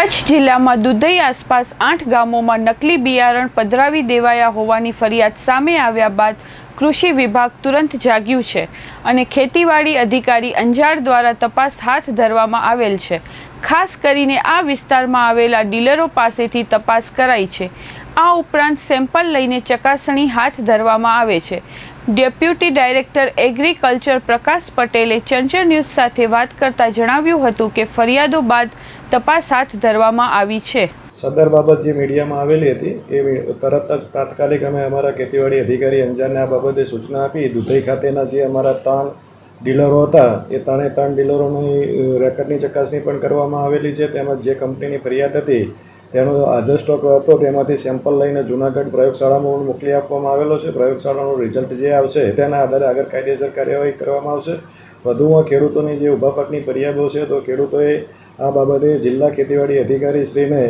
કચ્છ જિલ્લામાં દુધઈ આસપાસ આઠ ગામોમાં નકલી બિયારણ પધરાવી દેવાયા હોવાની ફરિયાદ સામે આવ્યા બાદ કૃષિ વિભાગ તુરંત જાગ્યું છે અને ખેતીવાડી અધિકારી અંજાર દ્વારા તપાસ હાથ ધરવામાં આવેલ છે. ખાસ કરીને આ વિસ્તારમાં આવેલા ડીલરો પાસેથી તપાસ કરાઈ છે. આ ઉપરાંત સેમ્પલ લઈને ચકાસણી હાથ ધરવામાં આવે છે. ડેપ્યુટી ડાયરેક્ટર એગ્રીકલ્ચર પ્રકાશ પટેલે ચંચળ ન્યૂઝ સાથે વાત કરતા જણાવ્યું હતું કે ફરિયાદો બાદ તપાસ હાથ ધરવામાં આવી છે. સદર બાબત જે મીડિયામાં આવેલી હતી, એ તરત જ તાત્કાલિક અમે અમારા ખેતીવાડી અધિકારી અંજારને આ બાબતે સૂચના આપી. દુધઈ ખાતેના જે અમારા ત્રણ ડીલરો હતા, એ ત્રણે ત્રણ ડીલરોની રેકર્ડની ચકાસણી પણ કરવામાં આવેલી છે. તેમજ જે કંપનીની ફરિયાદ હતી તેનો હાજર સ્ટોક હતો, તેમાંથી સેમ્પલ લઈને જૂનાગઢ પ્રયોગશાળામાં મોકલી આપવામાં આવેલો છે. પ્રયોગશાળાનું રિઝલ્ટ જે આવશે તેના આધારે આગળ કાયદેસર કાર્યવાહી કરવામાં આવશે. વધુમાં ખેડૂતોની જે ઊભા પાકની ફરિયાદો છે, તો ખેડૂતોએ આ બાબતે જિલ્લા ખેતીવાડી અધિકારી શ્રીને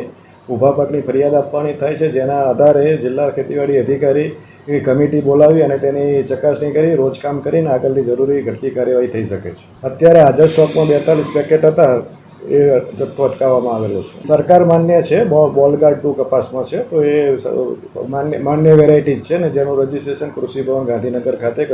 ઊભા પાકની ફરિયાદ આપવાની થાય છે. જેના આધારે જિલ્લા ખેતીવાડી અધિકારી કમિટી બોલાવી અને તેની ચકાસણી કરી, રોજકામ કરીને આગળની જરૂરી ઘટતી કાર્યવાહી થઈ શકે છે. અત્યારે હાજર સ્ટોકમાં બેતાલીસ પેકેટ હતા. એ જથ્થો અટકાવવામાં આવેલો છે. સરકાર માન્ય છે બોલગાર્ડ ટુ કપાસમાં છે, તો એ માન્ય માન્ય વેરાયટી જ છે ને, જેનું રજિસ્ટ્રેશન કૃષિ ભવન ગાંધીનગર ખાતે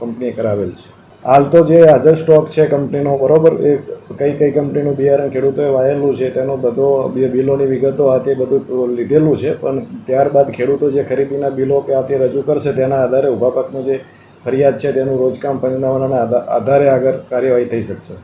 કંપનીએ કરાવેલ છે. હાલ તો જે હાજર સ્ટોક છે કંપનીનો બરોબર, એ કઈ કઈ કંપનીનું બિયારણ ખેડૂતોએ વાયેલું છે, તેનો બધો બિલોની વિગતો આ તે બધું લીધેલું છે, પણ ત્યારબાદ ખેડૂતો જે ખરીદીના બિલો કે આ રજૂ કરશે, તેના આધારે ઊભા પાકનું જે ફરિયાદ છે તેનું રોજકામ પંચનામાના આધા- આધારે આગળ કાર્યવાહી થઈ શકશે.